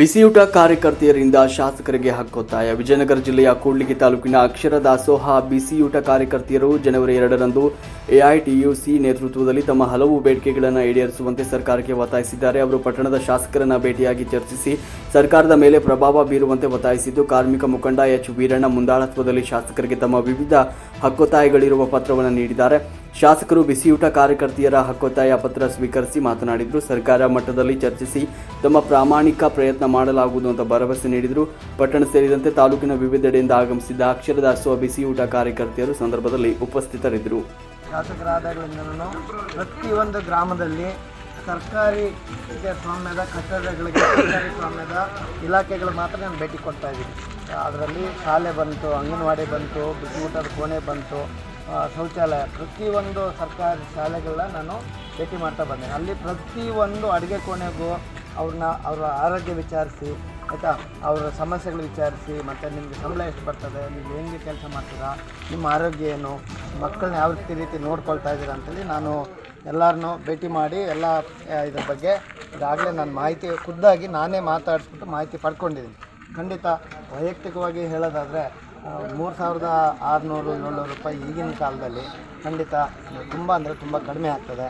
ಬಿಸಿಯೂಟ ಕಾರ್ಯಕರ್ತೆಯರಿಂದ ಶಾಸಕರಿಗೆ ಹಕ್ಕೊತ್ತಾಯ ವಿಜಯನಗರ ಜಿಲ್ಲೆಯ ಕೂಡ್ಲಿಗಿ ತಾಲೂಕಿನ ಅಕ್ಷರ ದಾಸೋಹ ಬಿಸಿಯೂಟ ಕಾರ್ಯಕರ್ತೆಯರು ಜನವರಿ ಎರಡರಂದು ಎಐಟಿಯುಸಿ ನೇತೃತ್ವದಲ್ಲಿ ತಮ್ಮ ಹಲವು ಬೇಡಿಕೆಗಳನ್ನು ಈಡೇರಿಸುವಂತೆ ಸರ್ಕಾರಕ್ಕೆ ಒತ್ತಾಯಿಸಿದ್ದಾರೆ. ಅವರು ಪಟ್ಟಣದ ಶಾಸಕರನ್ನ ಭೇಟಿಯಾಗಿ ಚರ್ಚಿಸಿ ಸರ್ಕಾರದ ಮೇಲೆ ಪ್ರಭಾವ ಬೀರುವಂತೆ ಒತ್ತಾಯಿಸಿದ್ದು, ಕಾರ್ಮಿಕ ಮುಖಂಡ ಎಚ್ ವೀರಣ್ಣ ಮುಂದಾಳತ್ವದಲ್ಲಿ ಶಾಸಕರಿಗೆ ತಮ್ಮ ವಿವಿಧ ಹಕ್ಕೊತ್ತಾಯಗಳಿರುವ ಪತ್ರವನ್ನು ನೀಡಿದ್ದಾರೆ. ಶಾಸಕರು ಬಿಸಿಯೂಟ ಕಾರ್ಯಕರ್ತೆಯರ ಹಕ್ಕೊತ್ತಾಯ ಪತ್ರ ಸ್ವೀಕರಿಸಿ ಮಾತನಾಡಿದರು. ಸರ್ಕಾರ ಮಟ್ಟದಲ್ಲಿ ಚರ್ಚಿಸಿ ತಮ್ಮ ಪ್ರಾಮಾಣಿಕ ಪ್ರಯತ್ನ ಮಾಡಲಾಗುವುದು ಅಂತ ಭರವಸೆ ನೀಡಿದರು. ಪಟ್ಟಣ ಸೇರಿದಂತೆ ತಾಲೂಕಿನ ವಿವಿಧೆಡೆಯಿಂದ ಆಗಮಿಸಿದ್ದ ಅಕ್ಷರ ದಾಸೋಹ ಬಿಸಿಯೂಟ ಕಾರ್ಯಕರ್ತೆಯರು ಸಂದರ್ಭದಲ್ಲಿ ಉಪಸ್ಥಿತರಿದ್ದರು. ಶಾಸಕರಾದಾಗಳಿಂದನೂ ಪ್ರತಿಯೊಂದು ಗ್ರಾಮದಲ್ಲಿ ಸರ್ಕಾರಿ ಸ್ವಾಮ್ಯದ ಕಟ್ಟಡಗಳಿಗೆ ಸರ್ಕಾರಿ ಸ್ವಾಮ್ಯದ ಇಲಾಖೆಗಳು ಮಾತ್ರ ನಾನು ಭೇಟಿ ಕೊಡ್ತಾ ಇದ್ದೀನಿ. ಅದರಲ್ಲಿ ಶಾಲೆ ಬಂತು, ಅಂಗನವಾಡಿ ಬಂತು ಬಿಸಿ ಊಟದ ಕೋಣೆ ಬಂತು ಶೌಚಾಲಯ. ಪ್ರತಿಯೊಂದು ಸರ್ಕಾರಿ ಶಾಲೆಗಳನ್ನ ನಾನು ಭೇಟಿ ಮಾಡ್ತಾ ಬಂದೆ. ಅಲ್ಲಿ ಪ್ರತಿಯೊಂದು ಅಡುಗೆ ಕೋಣೆಗೂ ಅವ್ರನ್ನ ಅವರ ಆರೋಗ್ಯ ವಿಚಾರಿಸಿ, ಆಯಿತಾ? ಅವರ ಸಮಸ್ಯೆಗಳು ವಿಚಾರಿಸಿ, ಮತ್ತು ನಿಮಗೆ ಸಂಬಳ ಎಷ್ಟು ಬರ್ತದೆ, ನೀವು ಹೆಂಗೆ ಕೆಲಸ ಮಾಡ್ತೀರಾ, ನಿಮ್ಮ ಆರೋಗ್ಯ ಏನು, ಮಕ್ಕಳನ್ನ ಯಾವ ರೀತಿ ರೀತಿ ನೋಡ್ಕೊಳ್ತಾ ಇದ್ದೀರಾ ಅಂತೇಳಿ ನಾನು ಎಲ್ಲರನ್ನೂ ಭೇಟಿ ಮಾಡಿ ಎಲ್ಲ ಇದ್ರ ಬಗ್ಗೆ ಈಗಾಗಲೇ ನಾನು ಮಾಹಿತಿ, ಖುದ್ದಾಗಿ ನಾನೇ ಮಾತಾಡಿಸ್ಬಿಟ್ಟು ಮಾಹಿತಿ ಪಡ್ಕೊಂಡಿದ್ದೀನಿ. ಖಂಡಿತ ವೈಯಕ್ತಿಕವಾಗಿ ಹೇಳೋದಾದರೆ ಮೂರು ಸಾವಿರದ ಆರುನೂರು, ಏಳ್ನೂರು ರೂಪಾಯಿ ಈಗಿನ ಕಾಲದಲ್ಲಿ ಖಂಡಿತ ತುಂಬ ಅಂದರೆ ತುಂಬ ಕಡಿಮೆ ಆಗ್ತದೆ.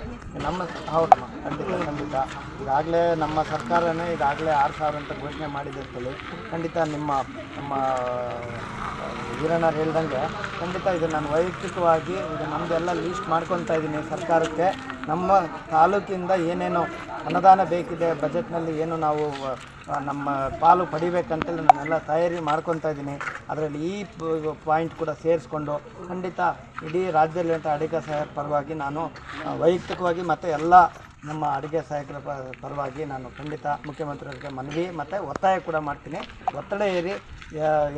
ನಮ್ಮ ಹೌದು, ಖಂಡಿತ ಖಂಡಿತ. ಈಗಾಗಲೇ ನಮ್ಮ ಸರ್ಕಾರನೇ ಈಗಾಗಲೇ ಆರು ಸಾವಿರ ಅಂತ ಘೋಷಣೆ ಮಾಡಿದಿರ್ತದೆ ಖಂಡಿತ ನಿಮ್ಮ, ನಮ್ಮ ವೀರಣ್ಣರು ಹೇಳ್ದಂಗೆ ಖಂಡಿತ ಇದು ನಾನು ವೈಯಕ್ತಿಕವಾಗಿ ಇದು ನಮ್ಮದೆಲ್ಲ ಲೀಸ್ಟ್ ಮಾಡ್ಕೊತಾ ಇದ್ದೀನಿ ಸರ್ಕಾರಕ್ಕೆ. ನಮ್ಮ ತಾಲೂಕಿಂದ ಏನೇನು ಅನುದಾನ ಬೇಕಿದೆ, ಬಜೆಟ್ನಲ್ಲಿ ಏನು ನಾವು ನಮ್ಮ ಪಾಲು ಪಡಿಬೇಕಂತೇಳಿ ನಾನೆಲ್ಲ ತಯಾರಿ ಮಾಡ್ಕೊತಾ ಇದ್ದೀನಿ. ಅದರಲ್ಲಿ ಈ ಪಾಯಿಂಟ್ ಕೂಡ ಸೇರಿಸ್ಕೊಂಡು ಖಂಡಿತ ಇಡೀ ರಾಜ್ಯದಲ್ಲಿರುವಂಥ ಅಡಿಗೆ ಸಹಾಯಕ ಪರವಾಗಿ ನಾನು ವೈಯಕ್ತಿಕವಾಗಿ ಮತ್ತು ಎಲ್ಲ ನಮ್ಮ ಅಡುಗೆ ಸಹಾಯಕರ ಪರವಾಗಿ ನಾನು ಖಂಡಿತ ಮುಖ್ಯಮಂತ್ರಿಯವರಿಗೆ ಮನವಿ ಮತ್ತು ಒತ್ತಾಯ ಕೂಡ ಮಾಡ್ತೀನಿ. ಒತ್ತಡ ಏರಿ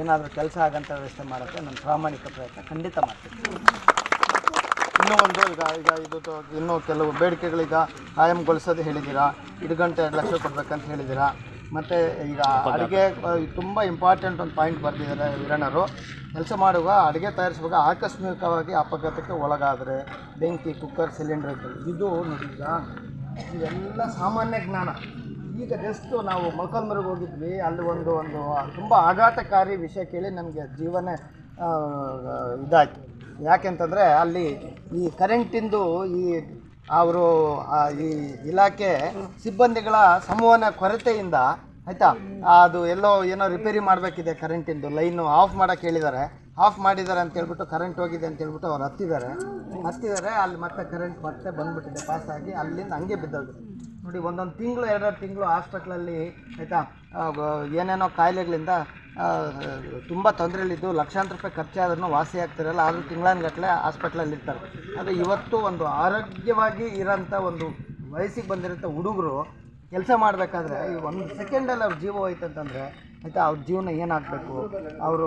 ಏನಾದರೂ ಕೆಲಸ ಆಗಂತ ವ್ಯವಸ್ಥೆ ಮಾಡೋಕ್ಕೆ ನನ್ನ ಪ್ರಾಮಾಣಿಕ ಪ್ರಯತ್ನ ಖಂಡಿತ ಮಾಡ್ತೀನಿ. ಇನ್ನೂ ಒಂದು, ಈಗ ಈಗ ಇದು ಇನ್ನೂ ಕೆಲವು ಬೇಡಿಕೆಗಳೀಗ ಕಾಯಂಗೊಳಿಸೋದು ಹೇಳಿದ್ದೀರಾ? ಇಡುಗಂಟೆ ಎರಡು ಲಕ್ಷ ಕೊಡ್ಬೇಕಂತ ಹೇಳಿದ್ದೀರಾ? ಮತ್ತು ಈಗ ಅಡುಗೆ ತುಂಬ ಇಂಪಾರ್ಟೆಂಟ್ ಒಂದು ಪಾಯಿಂಟ್ ಬರೆದಿದ್ದಾರೆ ವೀರಣ್ಣರು. ಕೆಲಸ ಮಾಡುವಾಗ ಅಡುಗೆ ತಯಾರಿಸುವಾಗ ಆಕಸ್ಮಿಕವಾಗಿ ಅಪಘಾತಕ್ಕೆ ಒಳಗಾದರೆ, ಬೆಂಕಿ, ಕುಕ್ಕರ್ ಸಿಲಿಂಡರ್ ಇದು ನೋಡಿದ ಈಗ ಇವೆಲ್ಲ ಸಾಮಾನ್ಯ ಜ್ಞಾನ. ಈಗ ಜಸ್ಟ್ ನಾವು ಮೊಳಕಾಲ್ಮೂರಿಗೆ ಹೋಗಿದ್ವಿ. ಅಲ್ಲಿ ಒಂದು ಒಂದು ತುಂಬ ಆಘಾತಕಾರಿ ವಿಷಯ ಕೇಳಿ ನನಗೆ ಜೀವನ ಇದಾಯ್ತು ಇದಾಯಿತು. ಯಾಕೆಂತಂದರೆ ಅಲ್ಲಿ ಈ ಕರೆಂಟಿಂದು ಈ ಅವರು ಈ ಇಲಾಖೆ ಸಿಬ್ಬಂದಿಗಳ ಸಂವಹನ ಕೊರತೆಯಿಂದ ಆಯಿತಾ, ಅದು ಎಲ್ಲೋ ಏನೋ ರಿಪೇರಿ ಮಾಡಬೇಕಿದೆ ಕರೆಂಟಿಂದು. ಲೈನು ಆಫ್ ಮಾಡೋಕ್ಕೆ ಹೇಳಿದ್ದಾರೆ ಆಫ್ ಮಾಡಿದ್ದಾರೆ ಅಂತ ಹೇಳ್ಬಿಟ್ಟು ಕರೆಂಟ್ ಹೋಗಿದೆ ಅಂತ ಹೇಳ್ಬಿಟ್ಟು ಅವ್ರು ಹತ್ತಿದ್ದಾರೆ. ಹತ್ತಿದ್ದಾರೆ ಅಲ್ಲಿ ಮತ್ತೆ ಕರೆಂಟ್ ಮತ್ತೆ ಬಂದ್ಬಿಟ್ಟಿದೆ. ಪಾಸ್ ಆಗಿ ಅಲ್ಲಿಂದ ಹಂಗೆ ಬಿದ್ದೋಗಿದೆ. ನೋಡಿ, ಒಂದೊಂದು ತಿಂಗಳು, ಎರಡೆರಡು ತಿಂಗಳು ಹಾಸ್ಪಿಟ್ಲಲ್ಲಿ ಆಯಿತಾ ಏನೇನೋ ಕಾಯಿಲೆಗಳಿಂದ ತುಂಬ ತೊಂದರೆಯಲ್ಲಿದ್ದು, ಲಕ್ಷಾಂತರ ರೂಪಾಯಿ ಖರ್ಚಾದ್ರೂ ವಾಸಿ ಆಗ್ತಿರಲ್ಲ, ಆದರೂ ತಿಂಗಳಾನ್ಗಟ್ಟಲೆ ಹಾಸ್ಪಿಟ್ಲಲ್ಲಿ ಇರ್ತಾರೆ ಆದರೆ ಇವತ್ತು ಒಂದು ಆರೋಗ್ಯವಾಗಿ ಇರೋಂಥ ಒಂದು ವಯಸ್ಸಿಗೆ ಬಂದಿರೋಂಥ ಹುಡುಗರು ಕೆಲಸ ಮಾಡಬೇಕಾದ್ರೆ ಈ ಒಂದು ಸೆಕೆಂಡಲ್ಲಿ ಅವ್ರ ಜೀವ ಹೋಯ್ತು ಅಂತಂದರೆ, ಆಯಿತಾ, ಅವ್ರ ಜೀವನ ಏನಾಗಬೇಕು? ಅವರು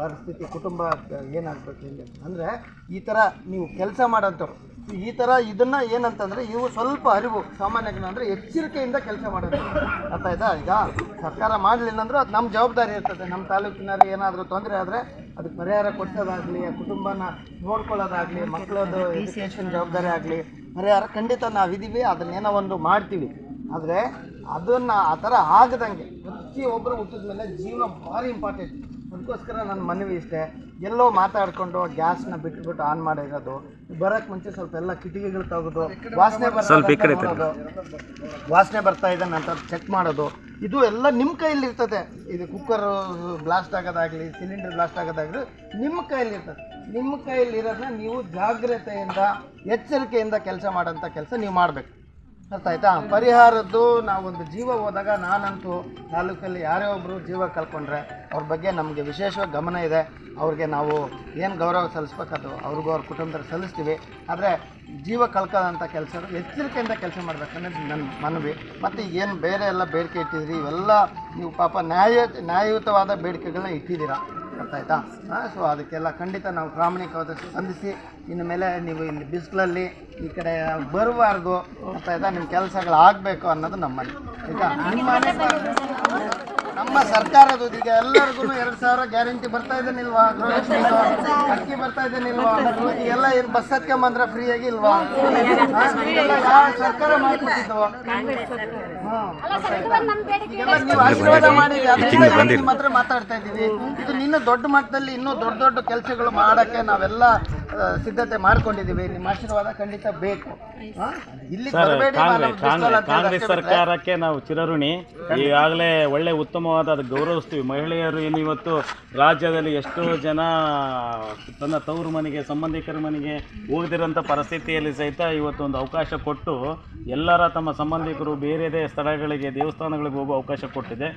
ಪರಿಸ್ಥಿತಿ, ಕುಟುಂಬ ಏನಾಗಬೇಕು ಹಿಂಗೆ ಅಂದರೆ ಈ ಥರ ನೀವು ಕೆಲಸ ಮಾಡೋಂಥವ್ರು ಈ ಥರ ಇದನ್ನು ಏನಂತಂದರೆ, ಇವು ಸ್ವಲ್ಪ ಅರಿವು ಸಾಮಾನ್ಯ ಜ್ಞಾನ ಅಂದರೆ ಎಚ್ಚರಿಕೆಯಿಂದ ಕೆಲಸ ಮಾಡೋದು ಅರ್ಥ ಆಯ್ತಾ? ಈಗ ಸರ್ಕಾರ ಮಾಡಲಿಲ್ಲ ಅಂದರೂ ಅದು ನಮ್ಮ ಜವಾಬ್ದಾರಿ ಇರ್ತದೆ. ನಮ್ಮ ತಾಲೂಕಿನಲ್ಲಿ ಏನಾದರೂ ತೊಂದರೆ ಆದರೆ ಅದಕ್ಕೆ ಪರಿಹಾರ ಕೊಟ್ಟೋದಾಗಲಿ ಆ ಕುಟುಂಬನ ನೋಡ್ಕೊಳ್ಳೋದಾಗಲಿ ಮಕ್ಕಳದ್ದು ಎಜುಕೇಷನ್ ಜವಾಬ್ದಾರಿ ಆಗಲಿ, ಪರಿಹಾರ ಖಂಡಿತ ನಾವಿದ್ದೀವಿ ಅದನ್ನೇನೋ ಒಂದು ಮಾಡ್ತೀವಿ. ಆದರೆ ಅದನ್ನು ಆ ಥರ ಆಗದಂಗೆ ಪ್ರತಿಯೊಬ್ಬರು ಹುಟ್ಟಿದ ಮೇಲೆ ಜೀವನ ಭಾರಿ ಇಂಪಾರ್ಟೆಂಟ್ ಅದಕ್ಕೋಸ್ಕರ ನನ್ನ ಮನವಿ ಇಷ್ಟೇ ಎಲ್ಲೋ ಮಾತಾಡಿಕೊಂಡು ಗ್ಯಾಸ್ನ ಬಿಟ್ಬಿಟ್ಟು ಆನ್ ಮಾಡಿರೋದು ಬರೋಕ್ಕೆ ಮುಂಚೆ ಸ್ವಲ್ಪ ಎಲ್ಲ ಕಿಟಕಿಗಳು ತೆಗೆದು ವಾಸನೆ ಬರ್ತಾ ವಾಸನೆ ಬರ್ತಾ ಇದೆ ನಂತರ ಚೆಕ್ ಮಾಡೋದು. ಇದು ಎಲ್ಲ ನಿಮ್ಮ ಕೈಯಲ್ಲಿ ಇರ್ತದೆ. ಇದು ಕುಕ್ಕರ್ ಬ್ಲಾಸ್ಟ್ ಆಗೋದಾಗಲಿ ಸಿಲಿಂಡರ್ ಬ್ಲಾಸ್ಟ್ ಆಗೋದಾಗಲಿ ನಿಮ್ಮ ಕೈಯಲ್ಲಿ ಇರ್ತದೆ. ನಿಮ್ಮ ಕೈಯಲ್ಲಿ ಇರೋದನ್ನ ನೀವು ಜಾಗ್ರತೆಯಿಂದ ಎಚ್ಚರಿಕೆಯಿಂದ ಕೆಲಸ ಮಾಡೋಂಥ ಕೆಲಸ ನೀವು ಮಾಡಬೇಕು. ಅರ್ಥ ಆಯ್ತಾ? ಪರಿಹಾರದ್ದು ನಾವೊಂದು ಜೀವ ಹೋದಾಗ ನಾನಂತೂ ತಾಲೂಕಲ್ಲಿ ಯಾರೇ ಒಬ್ಬರು ಜೀವ ಕಳ್ಕೊಂಡ್ರೆ ಅವ್ರ ಬಗ್ಗೆ ನಮಗೆ ವಿಶೇಷವಾಗಿ ಗಮನ ಇದೆ. ಅವ್ರಿಗೆ ನಾವು ಏನು ಗೌರವ ಸಲ್ಲಿಸ್ಬೇಕಾದ್ರು ಅದು ಅವ್ರಿಗೂ ಅವ್ರ ಕುಟುಂಬದಲ್ಲಿ ಸಲ್ಲಿಸ್ತೀವಿ. ಆದರೆ ಜೀವ ಕಳ್ಕೊಳ್ಳೋಂಥ ಕೆಲಸ ಎಚ್ಚರಿಕೆಯಿಂದ ಕೆಲಸ ಮಾಡ್ಬೇಕನ್ನೋದು ನನ್ನ ಮನವಿ. ಮತ್ತು ಏನು ಬೇರೆ ಎಲ್ಲ ಬೇಡಿಕೆ ಇಟ್ಟಿದ್ದೀರಿ ಇವೆಲ್ಲ ನೀವು ಪಾಪ ನ್ಯಾಯ, ನ್ಯಾಯಯುತವಾದ ಬೇಡಿಕೆಗಳನ್ನ ಇಟ್ಟಿದ್ದೀರಾ. ಆಯ್ತಾ? ಸೊ ಅದಕ್ಕೆಲ್ಲ ಖಂಡಿತ ನಾವು ಪ್ರಾಮಾಣಿಕವಾದ ಸ್ಪಂದಿಸಿ, ಇನ್ನು ಮೇಲೆ ನೀವು ಇಲ್ಲಿ ಬಿಸಿಲಲ್ಲಿ ಈ ಕಡೆ ಬರಬಾರ್ದು ಆಯ್ತಾ? ನಿಮ್ಮ ಕೆಲಸಗಳು ಆಗಬೇಕು ಅನ್ನೋದು ನಮ್ಮಲ್ಲಿ, ಆಯ್ತಾ? ನಿಮ್ಮ ಸರ್ಕಾರದ ಈಗ ಎಲ್ಲರಿಗೂ ಎರಡ್ ಸಾವಿರ ಗ್ಯಾರಂಟಿ ಬರ್ತಾ ಇದೆ ಗೃಹಲಕ್ಷ್ಮಿದು ಅಕ್ಕಿ ಬರ್ತಾ ಇದ್ದೇನಿಲ್ವಾ ಎಲ್ಲ ಏನು ಬಸ್ ಹತ್ಕೊಂಬಂದ್ರೆ ಫ್ರೀ ಆಗಿ ಇಲ್ವಾ? ಸರ್ಕಾರ ಈಗೆಲ್ಲ ನೀವು ಆಶೀರ್ವಾದ ಮಾಡಿದ್ರಿ ಅದರಿಂದ ಇವತ್ತು ನಿಮ್ಮ ಹತ್ರ ಮಾತಾಡ್ತಾ ಇದ್ದೀವಿ. ಇದು ನಿನ್ನ ದೊಡ್ಡ ಮಟ್ಟದಲ್ಲಿ ಇನ್ನೂ ದೊಡ್ಡ ದೊಡ್ಡ ಕೆಲಸಗಳು ಮಾಡಕ್ಕೆ ನಾವೆಲ್ಲ ಸಿದ್ಧತೆ ಮಾಡ್ಕೊಂಡಿದ್ದೀವಿ. ನಿಮ್ಮ ಆಶೀರ್ವಾದ ಖಂಡಿತ ಬೇಕು. ಇಲ್ಲಿ ಕಾಂಗ್ರೆಸ್ ಸರ್ಕಾರಕ್ಕೆ ನಾವು ಚಿರಋಣಿ. ಈಗಾಗಲೇ ಒಳ್ಳೆ ಉತ್ತಮವಾದ ಅದು ಗೌರವಿಸ್ತೀವಿ. ಮಹಿಳೆಯರು ಏನು ಇವತ್ತು ರಾಜ್ಯದಲ್ಲಿ ಎಷ್ಟೋ ಜನ ತನ್ನ ತವರು ಮನೆಗೆ ಸಂಬಂಧಿಕರ ಮನೆಗೆ ಹೋಗದಿರೋಂಥ ಪರಿಸ್ಥಿತಿಯಲ್ಲಿ ಸಹಿತ ಇವತ್ತು ಒಂದು ಅವಕಾಶ ಕೊಟ್ಟು ಎಲ್ಲರ ತಮ್ಮ ಸಂಬಂಧಿಕರು ಬೇರೆದೇ ಸ್ಥಳಗಳಿಗೆ ದೇವಸ್ಥಾನಗಳಿಗೆ ಹೋಗೋ ಅವಕಾಶ ಕೊಟ್ಟಿದೆ.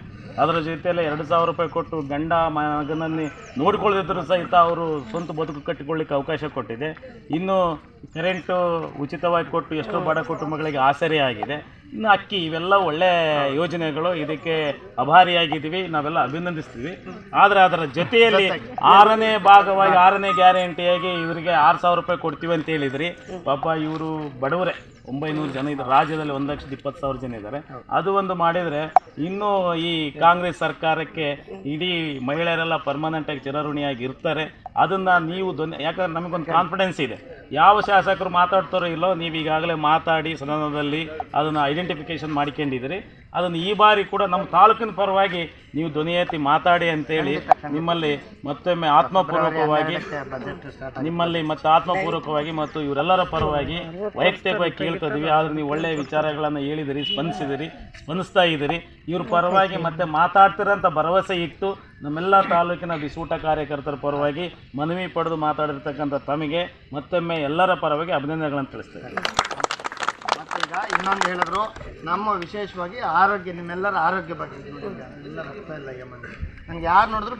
ಅದರ ಜೊತೆಯಲ್ಲಿ ಎರಡು ಸಾವಿರ ರೂಪಾಯಿ ಕೊಟ್ಟು ಗಂಡ ಮಗನಲ್ಲಿ ನೋಡಿಕೊಳ್ಳದಿದ್ದರೂ ಸಹಿತ ಅವರು ಸ್ವಂತ ಬದುಕು ಕಟ್ಟಿಕೊಳ್ಳಿಕ್ಕೆ ಅವಕಾಶ ಕೊಟ್ಟಿದೆ. ಇನ್ನು ಕರೆಂಟು ಉಚಿತವಾಗಿ ಕೊಟ್ಟು ಎಷ್ಟೋ ಬಡ ಕುಟುಂಬಗಳಿಗೆ ಆಸರೆ ಆಗಿದೆ ಇನ್ನು ಅಕ್ಕಿ ಇವೆಲ್ಲ ಒಳ್ಳೆ ಯೋಜನೆಗಳು. ಇದಕ್ಕೆ ಅಭಾರಿಯಾಗಿದ್ದೀವಿ. ನಾವೆಲ್ಲ ಅಭಿನಂದಿಸ್ತೀವಿ. ಆದರೆ ಅದರ ಜೊತೆಯಲ್ಲಿ ಆರನೇ ಭಾಗವಾಗಿ, ಆರನೇ ಗ್ಯಾರಂಟಿಯಾಗಿ ಇವರಿಗೆ ಆರು ಸಾವಿರ ರೂಪಾಯಿ ಕೊಡ್ತೀವಿ ಅಂತ ಹೇಳಿದ್ರಿ. ಪಾಪ ಇವರು ಬಡವರೇ. ಒಂಬೈನೂರು ಜನ ಇದ್ದಾರೆ. ರಾಜ್ಯದಲ್ಲಿ ಒಂದು ಲಕ್ಷದ ಇಪ್ಪತ್ತು ಸಾವಿರ ಜನ ಇದ್ದಾರೆ. ಅದು ಒಂದು ಮಾಡಿದರೆ ಇನ್ನೂ ಈ ಕಾಂಗ್ರೆಸ್ ಸರ್ಕಾರಕ್ಕೆ ಇಡೀ ಮಹಿಳೆಯರೆಲ್ಲ ಪರ್ಮನೆಂಟಾಗಿ ಚಿರಋಣಿಯಾಗಿ ಇರ್ತಾರೆ. ಅದನ್ನ ನೀವು ಯಾಕಂದ್ರೆ ನಮಗೊಂದು ಕಾನ್ಫಿಡೆನ್ಸ್ ಇದೆ. ಯಾವ ಶಾಸಕರು ಮಾತಾಡ್ತಾರೋ ಇಲ್ಲೋ ನೀವು ಈಗಾಗಲೇ ಮಾತಾಡಿ ಸದನದಲ್ಲಿ ಅದನ್ನು ಐಡೆಂಟಿಫಿಕೇಶನ್ ಮಾಡ್ಕೊಂಡಿದ್ದೀರಿ. ಅದನ್ನು ಈ ಬಾರಿ ಕೂಡ ನಮ್ಮ ತಾಲೂಕಿನ ಪರವಾಗಿ ನೀವು ಧ್ವನಿ ಎತ್ತಿ ಮಾತಾಡಿ ಅಂತೇಳಿ ನಿಮ್ಮಲ್ಲಿ ಮತ್ತೊಮ್ಮೆ ಆತ್ಮಪೂರ್ವಕವಾಗಿ ನಿಮ್ಮಲ್ಲಿ ಮತ್ತೆ ಆತ್ಮಪೂರ್ವಕವಾಗಿ ಮತ್ತು ಇವರೆಲ್ಲರ ಪರವಾಗಿ ವೈಯಕ್ತಿಕವಾಗಿ ಕೇಳ್ತಿದ್ದೀವಿ ಆದರೆ ನೀವು ಒಳ್ಳೆಯ ವಿಚಾರಗಳನ್ನು ಹೇಳಿದಿರಿ ಸ್ಪಂದಿಸಿದಿರಿ ಸ್ಪಂದಿಸ್ತಾ ಇದ್ದೀರಿ. ಇವ್ರ ಪರವಾಗಿ ಮತ್ತೆ ಮಾತಾಡ್ತೀರಂತ ಭರವಸೆ ಇಟ್ಟು ನಮ್ಮೆಲ್ಲ ತಾಲೂಕಿನ ಬಿಸೂಟ ಕಾರ್ಯಕರ್ತರ ಪರವಾಗಿ ಮನವಿ ಪಡೆದು ಮಾತಾಡಿರ್ತಕ್ಕಂಥ ತಮಗೆ ಮತ್ತೊಮ್ಮೆ ಎಲ್ಲರ ಪರವಾಗಿ ಅಭಿನಂದನೆಗಳನ್ನು ತಿಳಿಸ್ತೇವೆ. ಇನ್ನೊಂದು ಹೇಳಿದ್ರು ನಮ್ಮ ವಿಶೇಷವಾಗಿ ಆರೋಗ್ಯ ನಿಮ್ಮೆಲ್ಲರ ಆರೋಗ್ಯ ಬಗ್ಗೆ. ಎಲ್ಲ ರಕ್ತ ಎಲ್ಲ ನಂಗೆ ಯಾರು ನೋಡಿದ್ರು